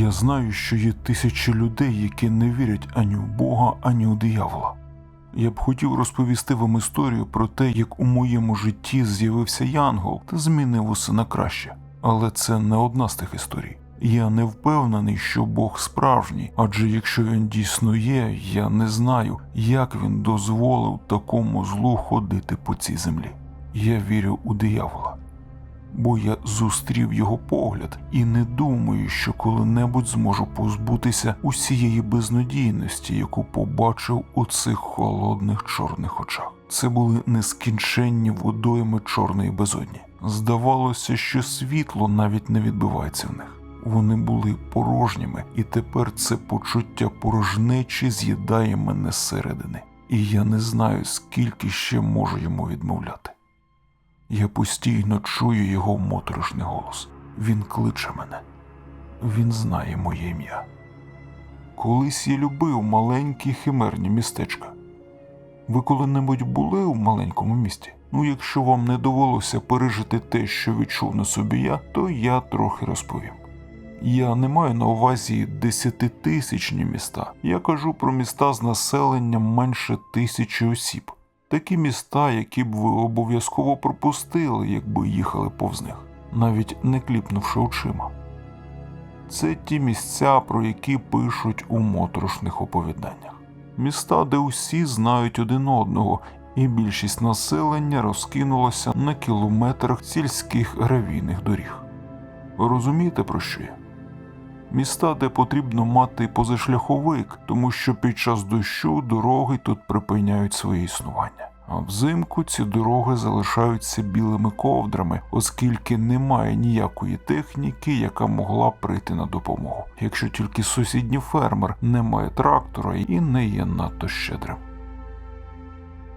Я знаю, що є тисячі людей, які не вірять ані в Бога, ані у диявола. Я б хотів розповісти вам історію про те, як у моєму житті з'явився Янгол та змінив усе на краще. Але це не одна з тих історій. Я не впевнений, що Бог справжній, адже якщо він дійсно є, я не знаю, як він дозволив такому злу ходити по цій землі. Я вірю у диявола бо я зустрів його погляд і не думаю, що коли-небудь зможу позбутися усієї безнадійності, яку побачив у цих холодних чорних очах. Це були нескінченні водойми чорної безодні. Здавалося, що світло навіть не відбивається в них. Вони були порожніми, і тепер це почуття порожнечі з'їдає мене зсередини, і я не знаю, скільки ще можу йому відмовляти. Я постійно чую його моторошний голос. Він кличе мене. Він знає моє ім'я. Колись я любив маленькі химерні містечка. Ви коли-небудь були у маленькому місті? Ну, якщо вам не довелося пережити те, що відчув на собі я, то я трохи розповім. Я не маю на увазі десятитисячні міста. Я кажу про міста з населенням менше тисячі осіб. Такі міста, які б ви обов'язково пропустили, якби їхали повз них, навіть не кліпнувши очима. Це ті місця, про які пишуть у моторошних оповіданнях. Міста, де усі знають один одного, і більшість населення розкинулося на кілометрах сільських гравійних доріг. Ви розумієте, про що я? Міста, де потрібно мати позашляховик, тому що під час дощу дороги тут припиняють своє існування. А взимку ці дороги залишаються білими ковдрами, оскільки немає ніякої техніки, яка могла прийти на допомогу, якщо тільки сусідній фермер не має трактора і не є надто щедрим.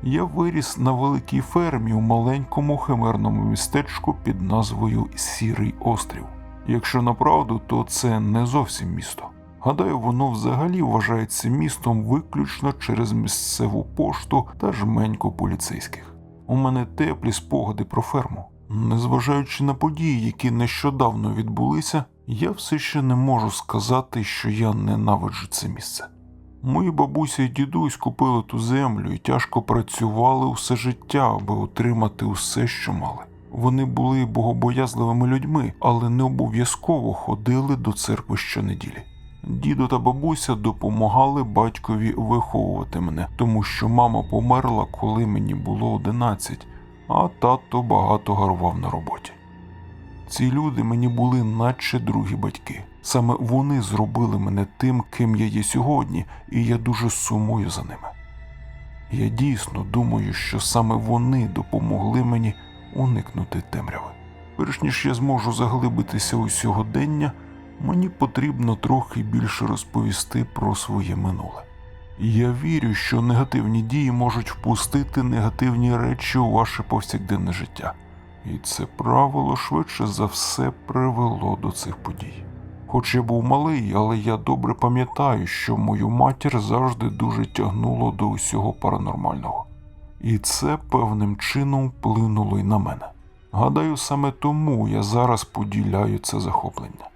Я виріс на великій фермі у маленькому химерному містечку під назвою Сірий острів. Якщо направду, то це не зовсім місто. Гадаю, воно взагалі вважається містом виключно через місцеву пошту та жменьку поліцейських. У мене теплі спогади про ферму. Незважаючи на події, які нещодавно відбулися, я все ще не можу сказати, що я ненавиджу це місце. Мої бабуся і дідусь купили ту землю і тяжко працювали усе життя, аби отримати усе, що мали. Вони були богобоязливими людьми, але не обов'язково ходили до церкви щонеділі. Дідо та бабуся допомагали батькові виховувати мене, тому що мама померла, коли мені було 11, а тато багато гарував на роботі. Ці люди мені були наче другі батьки. Саме вони зробили мене тим, ким я є сьогодні, і я дуже сумую за ними. Я дійсно думаю, що саме вони допомогли мені уникнути темряви. Перш ніж я зможу заглибитися у сьогодення, мені потрібно трохи більше розповісти про своє минуле. Я вірю, що негативні дії можуть впустити негативні речі у ваше повсякденне життя, і це правило швидше за все привело до цих подій. Хоч я був малий, але я добре пам'ятаю, що мою матір завжди дуже тягнуло до усього паранормального і це певним чином вплинуло й на мене. Гадаю, саме тому я зараз поділяю це захоплення.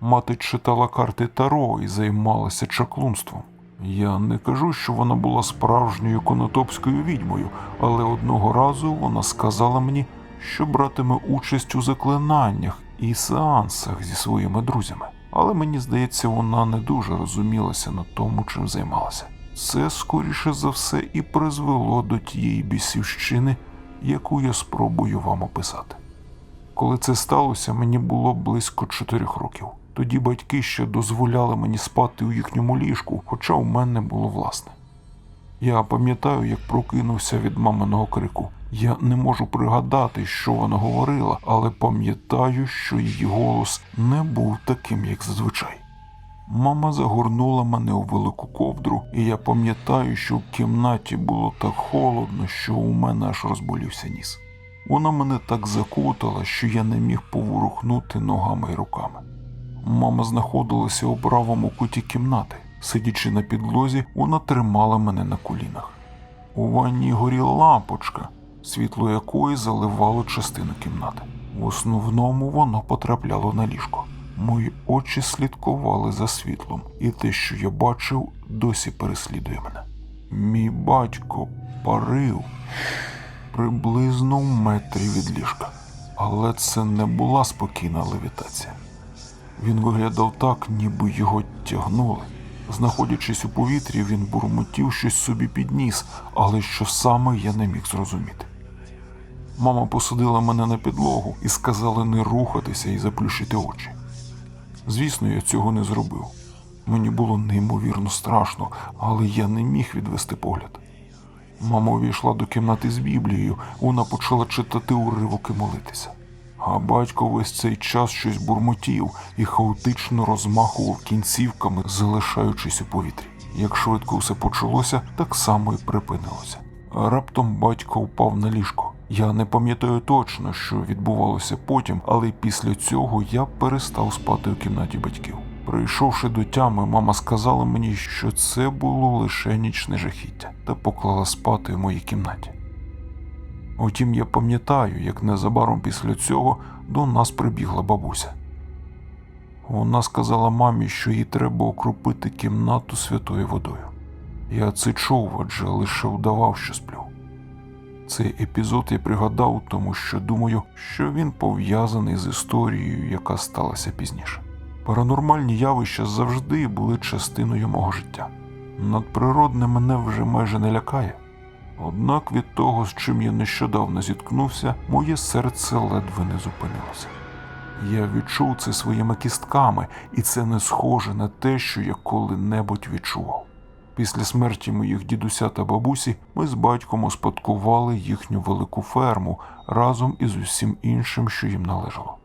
Мати читала карти Таро і займалася чаклунством. Я не кажу, що вона була справжньою конотопською відьмою, але одного разу вона сказала мені, що братиме участь у заклинаннях і сеансах зі своїми друзями. Але мені здається, вона не дуже розумілася на тому, чим займалася. Це, скоріше за все, і призвело до тієї бісівщини, яку я спробую вам описати. Коли це сталося, мені було близько чотирьох років. Тоді батьки ще дозволяли мені спати у їхньому ліжку, хоча у мене було власне. Я пам'ятаю, як прокинувся від маминого крику. Я не можу пригадати, що вона говорила, але пам'ятаю, що її голос не був таким, як зазвичай. Мама загорнула мене у велику ковдру, і я пам'ятаю, що в кімнаті було так холодно, що у мене аж розболівся ніс. Вона мене так закутала, що я не міг поворухнути ногами й руками. Мама знаходилася у правому куті кімнати. Сидячи на підлозі, вона тримала мене на колінах. У ванні горіла лампочка, світло якої заливало частину кімнати. В основному воно потрапляло на ліжко. Мої очі слідкували за світлом, і те, що я бачив, досі переслідує мене. Мій батько парив приблизно в метрі від ліжка, але це не була спокійна левітація. Він виглядав так, ніби його тягнули. Знаходячись у повітрі, він бурмотів щось собі підніс, але що саме я не міг зрозуміти. Мама посадила мене на підлогу і сказала не рухатися і заплющити очі. Звісно, я цього не зробив. Мені було неймовірно страшно, але я не міг відвести погляд. Мама увійшла до кімнати з Біблією, вона почала читати уривок і молитися. А батько весь цей час щось бурмотів і хаотично розмахував кінцівками, залишаючись у повітрі. Як швидко все почалося, так само і припинилося. Раптом батько впав на ліжко. Я не пам'ятаю точно, що відбувалося потім, але після цього я перестав спати у кімнаті батьків. Прийшовши до тями, мама сказала мені, що це було лише нічне жахіття, та поклала спати в моїй кімнаті. Утім, я пам'ятаю, як незабаром після цього до нас прибігла бабуся. Вона сказала мамі, що їй треба окропити кімнату святою водою. Я це чув, адже лише вдавав, що сплю. Цей епізод я пригадав, тому що думаю, що він пов'язаний з історією, яка сталася пізніше. Паранормальні явища завжди були частиною мого життя. Надприродне мене вже майже не лякає. Однак від того, з чим я нещодавно зіткнувся, моє серце ледве не зупинилося. Я відчув це своїми кістками, і це не схоже на те, що я коли-небудь відчував. Після смерті моїх дідуся та бабусі ми з батьком успадкували їхню велику ферму разом із усім іншим, що їм належало.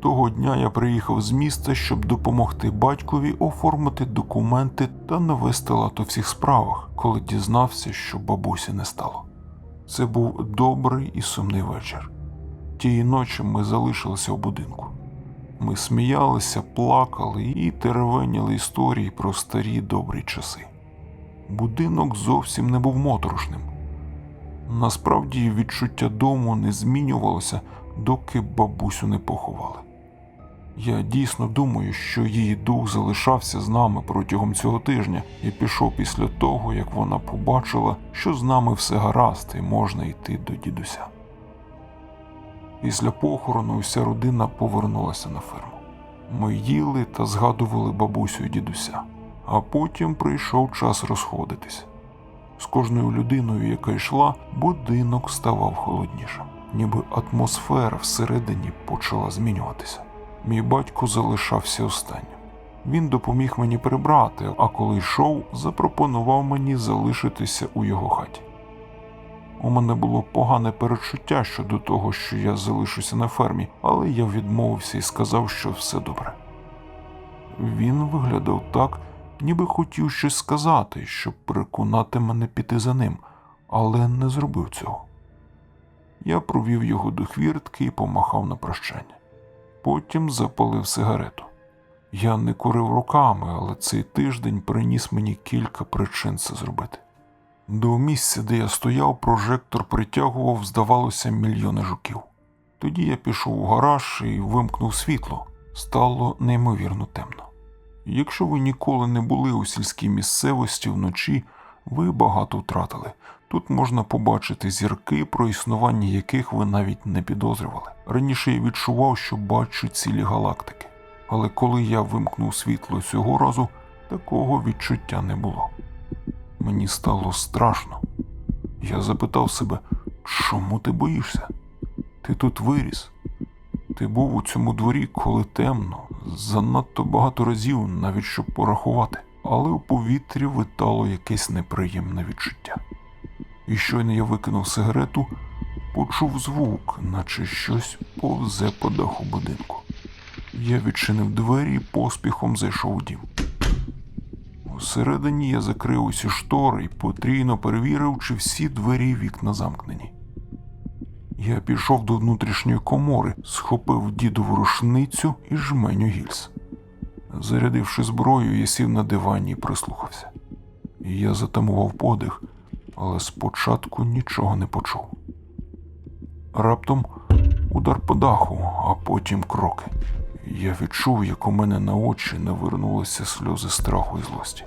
Того дня я приїхав з міста, щоб допомогти батькові оформити документи та навести лад у всіх справах, коли дізнався, що бабусі не стало. Це був добрий і сумний вечір. Тієї ночі ми залишилися в будинку. Ми сміялися, плакали і теревеніли історії про старі добрі часи. Будинок зовсім не був моторошним. Насправді відчуття дому не змінювалося, доки бабусю не поховали. Я дійсно думаю, що її дух залишався з нами протягом цього тижня і пішов після того, як вона побачила, що з нами все гаразд і можна йти до дідуся. Після похорону вся родина повернулася на ферму. Ми їли та згадували бабусю і дідуся, а потім прийшов час розходитись. З кожною людиною, яка йшла, будинок ставав холоднішим, ніби атмосфера всередині почала змінюватися. Мій батько залишався останнім. Він допоміг мені прибрати, а коли йшов, запропонував мені залишитися у його хаті. У мене було погане перечуття щодо того, що я залишуся на фермі, але я відмовився і сказав, що все добре. Він виглядав так, ніби хотів щось сказати, щоб переконати мене піти за ним, але не зробив цього. Я провів його до хвіртки і помахав на прощання. Потім запалив сигарету. Я не курив руками, але цей тиждень приніс мені кілька причин це зробити. До місця, де я стояв, прожектор притягував, здавалося, мільйони жуків. Тоді я пішов у гараж і вимкнув світло. Стало неймовірно темно. Якщо ви ніколи не були у сільській місцевості вночі, ви багато втратили. Тут можна побачити зірки, про існування яких ви навіть не підозрювали. Раніше я відчував, що бачу цілі галактики, але коли я вимкнув світло цього разу, такого відчуття не було. Мені стало страшно. Я запитав себе, чому ти боїшся? Ти тут виріс. Ти був у цьому дворі, коли темно, занадто багато разів, навіть щоб порахувати, але у повітрі витало якесь неприємне відчуття. І щойно я викинув сигарету, почув звук, наче щось повзе по даху будинку. Я відчинив двері і поспіхом зайшов у дім. Усередині я закрив усі штори і потрійно перевірив, чи всі двері і вікна замкнені. Я пішов до внутрішньої комори, схопив дідову рушницю і жменю гільз. Зарядивши зброю, я сів на дивані і прислухався. Я затамував подих, але спочатку нічого не почув. Раптом удар по даху, а потім кроки. Я відчув, як у мене на очі навернулися сльози страху і злості.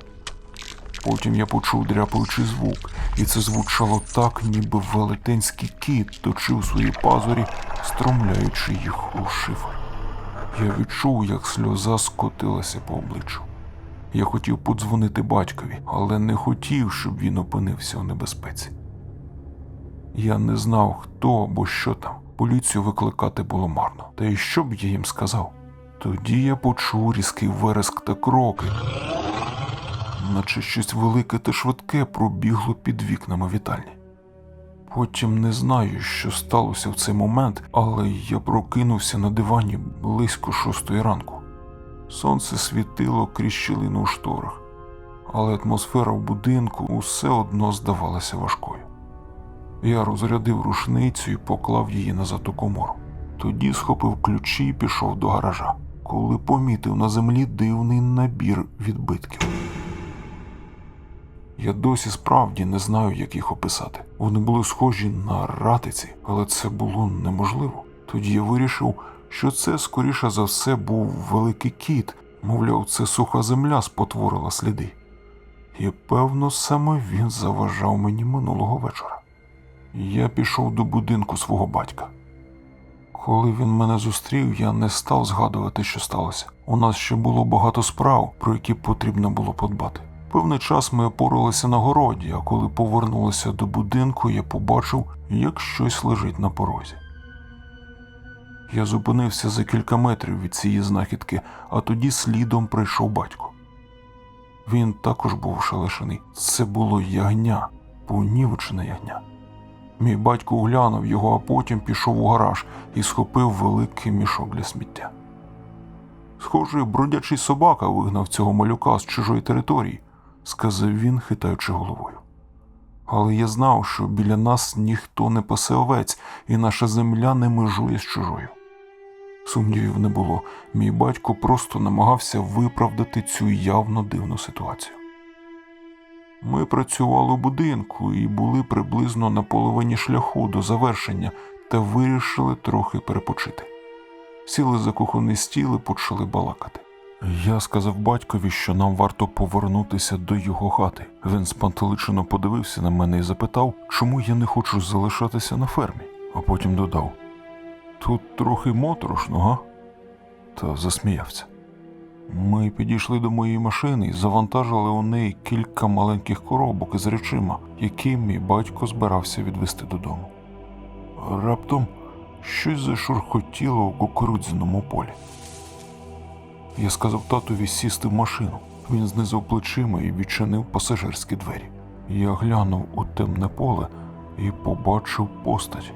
Потім я почув дряпаючий звук, і це звучало так, ніби велетенський кіт точив свої пазурі, стромляючи їх у шифер. Я відчув, як сльоза скотилася по обличчю. Я хотів подзвонити батькові, але не хотів, щоб він опинився у небезпеці. Я не знав, хто або що там. Поліцію викликати було марно. Та й що б я їм сказав? Тоді я почув різкий вереск та кроки, наче щось велике та швидке пробігло під вікнами вітальні. Потім не знаю, що сталося в цей момент, але я прокинувся на дивані близько шостої ранку. Сонце світило крізь щілину у шторах, але атмосфера в будинку усе одно здавалася важкою. Я розрядив рушницю і поклав її назад у комору. Тоді схопив ключі і пішов до гаража, коли помітив на землі дивний набір відбитків. Я досі справді не знаю, як їх описати. Вони були схожі на ратиці, але це було неможливо. Тоді я вирішив, що це, скоріше за все, був великий кіт, мовляв, це суха земля спотворила сліди. І певно, саме він заважав мені минулого вечора. Я пішов до будинку свого батька. Коли він мене зустрів, я не став згадувати, що сталося. У нас ще було багато справ, про які потрібно було подбати. Певний час ми опоралися на городі, а коли повернулися до будинку, я побачив, як щось лежить на порозі. Я зупинився за кілька метрів від цієї знахідки, а тоді слідом прийшов батько. Він також був шалешений. Це було ягня, понівечене ягня. Мій батько оглянув його, а потім пішов у гараж і схопив великий мішок для сміття. Схоже, бродячий собака вигнав цього малюка з чужої території, сказав він, хитаючи головою. Але я знав, що біля нас ніхто не пасе овець, і наша земля не межує з чужою. Сумнівів не було, мій батько просто намагався виправдати цю явно дивну ситуацію. Ми працювали у будинку і були приблизно на половині шляху до завершення та вирішили трохи перепочити. Сіли за кухонний стіл і почали балакати. Я сказав батькові, що нам варто повернутися до його хати. Він спантеличено подивився на мене і запитав, чому я не хочу залишатися на фермі, а потім додав: Тут трохи моторошно, га? Та засміявся. Ми підійшли до моєї машини і завантажили у неї кілька маленьких коробок із речима, які мій батько збирався відвести додому. Раптом щось зашурхотіло у кукурудзяному полі. Я сказав татові сісти в машину. Він знизав плечима і відчинив пасажирські двері. Я глянув у темне поле і побачив постать,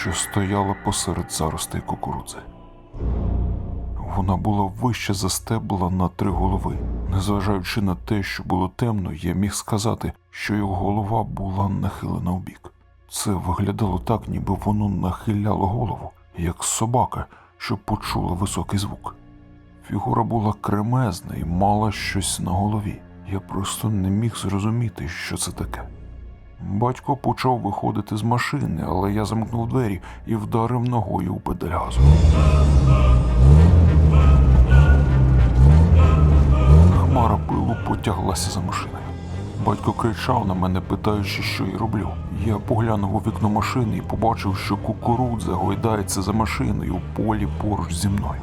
що стояла посеред заростей кукурудзи. Вона була вище за стебла на три голови. Незважаючи на те, що було темно, я міг сказати, що його голова була нахилена вбік. Це виглядало так, ніби воно нахиляло голову, як собака, що почула високий звук. Фігура була кремезна і мала щось на голові. Я просто не міг зрозуміти, що це таке. Батько почав виходити з машини, але я замкнув двері і вдарив ногою у педаль газу. Хмара пилу потяглася за машиною. Батько кричав на мене, питаючи, що я роблю. Я поглянув у вікно машини і побачив, що кукурудза гойдається за машиною у полі поруч зі мною.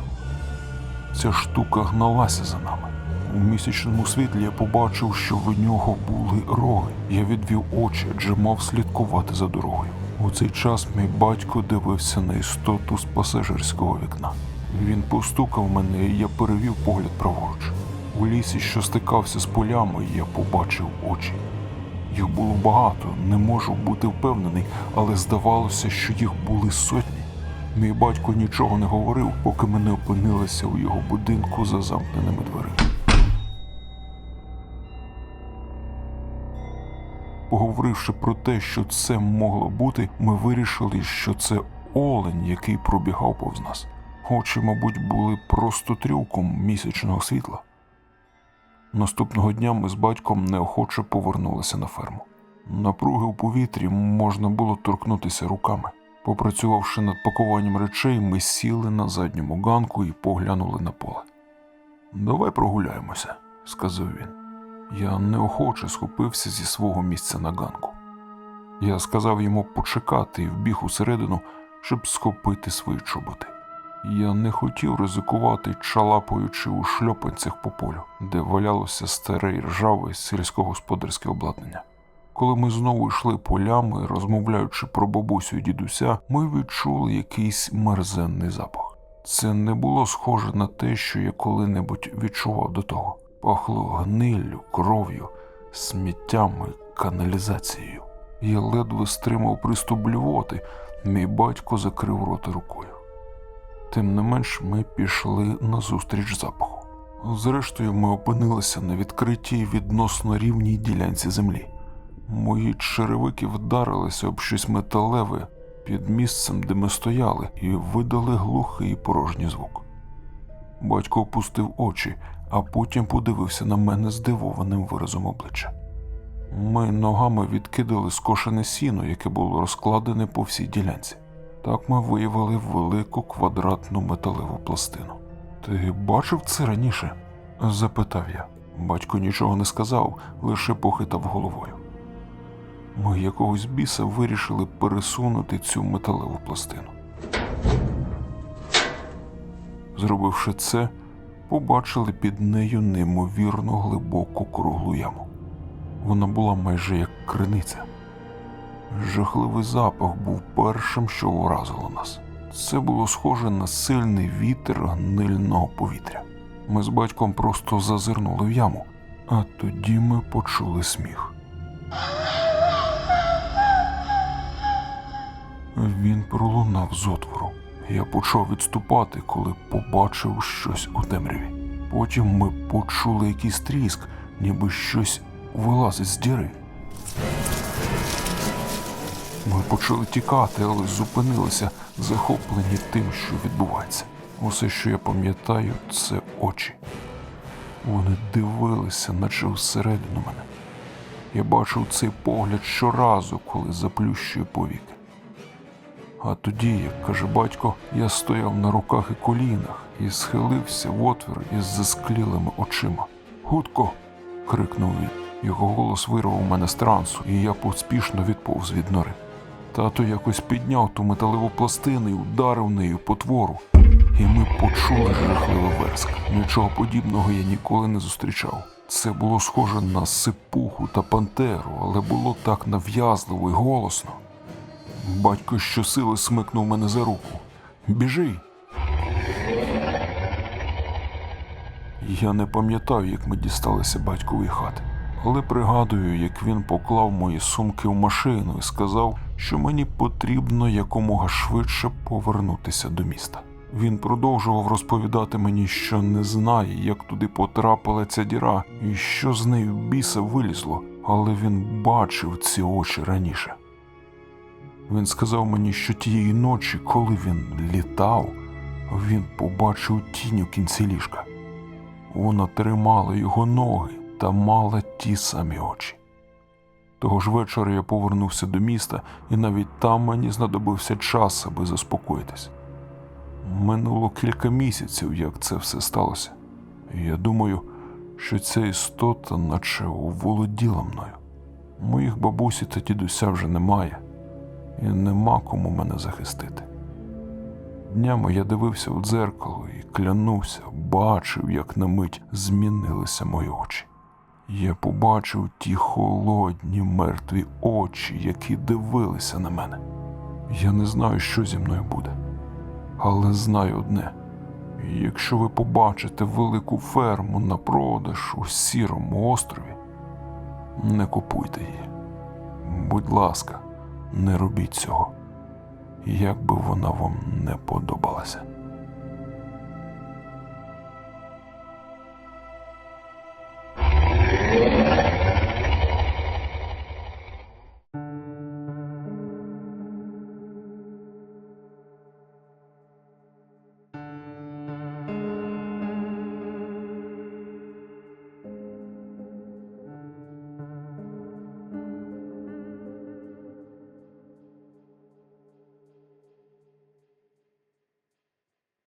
Ця штука гналася за нами. У місячному світлі я побачив, що в нього були роги. Я відвів очі, адже мав слідкувати за дорогою. У цей час мій батько дивився на істоту з пасажирського вікна. Він постукав мене, і я перевів погляд праворуч. У лісі, що стикався з полями, я побачив очі. Їх було багато, не можу бути впевнений, але здавалося, що їх були сотні. Мій батько нічого не говорив, поки ми не опинилися у його будинку за замкненими дверима. Поговоривши про те, що це могло бути, ми вирішили, що це олень, який пробігав повз нас. Очі, мабуть, були просто трюком місячного світла. Наступного дня ми з батьком неохоче повернулися на ферму. Напруги у повітрі можна було торкнутися руками. Попрацювавши над пакуванням речей, ми сіли на задньому ганку і поглянули на поле. Давай прогуляємося, сказав він. Я неохоче схопився зі свого місця на ганку. Я сказав йому почекати і вбіг усередину, щоб схопити свої чоботи. Я не хотів ризикувати, чалапаючи у шльопанцях по полю, де валялося старе і ржаве сільськогосподарське обладнання. Коли ми знову йшли полями, розмовляючи про бабусю і дідуся, ми відчули якийсь мерзенний запах. Це не було схоже на те, що я коли-небудь відчував до того. Пахло гниллю, кров'ю, сміттям і каналізацією. Я ледве стримав приступ блювоти, мій батько закрив рота рукою. Тим не менш, ми пішли назустріч запаху. Зрештою, ми опинилися на відкритій відносно рівній ділянці землі. Мої черевики вдарилися об щось металеве під місцем, де ми стояли, і видали глухий і порожній звук. Батько опустив очі, а потім подивився на мене здивованим виразом обличчя. Ми ногами відкидали скошене сіно, яке було розкладене по всій ділянці. Так ми виявили велику квадратну металеву пластину. Ти бачив це раніше? запитав я. Батько нічого не сказав, лише похитав головою. Ми якогось біса вирішили пересунути цю металеву пластину. Зробивши це, побачили під нею неймовірно глибоку круглу яму. Вона була майже як криниця. Жахливий запах був першим, що вразило нас. Це було схоже на сильний вітер гнильного повітря. Ми з батьком просто зазирнули в яму, а тоді ми почули сміх. Він пролунав з отвору. Я почав відступати, коли побачив щось у темряві. Потім ми почули якийсь тріск, ніби щось вилазить з діри. Ми почали тікати, але зупинилися, захоплені тим, що відбувається. Усе, що я пам'ятаю, це очі. Вони дивилися, наче всередину мене. Я бачив цей погляд щоразу, коли заплющую повіки. А тоді, як каже батько, я стояв на руках і колінах і схилився в отвір із засклілими очима. Гудко. крикнув він. Його голос вирвав мене з трансу, і я поспішно відповз від нори. Тато якось підняв ту металеву пластину і ударив нею по твору. І ми почули жахливий верск. Нічого подібного я ніколи не зустрічав. Це було схоже на сипуху та пантеру, але було так нав'язливо і голосно. Батько щосили смикнув мене за руку. Біжи. Я не пам'ятаю, як ми дісталися батькової хати, але пригадую, як він поклав мої сумки в машину і сказав, що мені потрібно якомога швидше повернутися до міста. Він продовжував розповідати мені, що не знає, як туди потрапила ця діра і що з нею біса вилізло, але він бачив ці очі раніше. Він сказав мені, що тієї ночі, коли він літав, він побачив тінь у кінці ліжка. Вона тримала його ноги та мала ті самі очі. Того ж вечора я повернувся до міста, і навіть там мені знадобився час, аби заспокоїтись. Минуло кілька місяців, як це все сталося. І я думаю, що ця істота наче оволоділа мною. Моїх бабусі та дідуся вже немає, і нема кому мене захистити. Днями я дивився в дзеркало і клянувся, бачив, як на мить змінилися мої очі. Я побачив ті холодні мертві очі, які дивилися на мене. Я не знаю, що зі мною буде, але знаю одне: якщо ви побачите велику ферму на продаж у сірому острові, не купуйте її. Будь ласка, не робіть цього, як би вона вам не подобалася.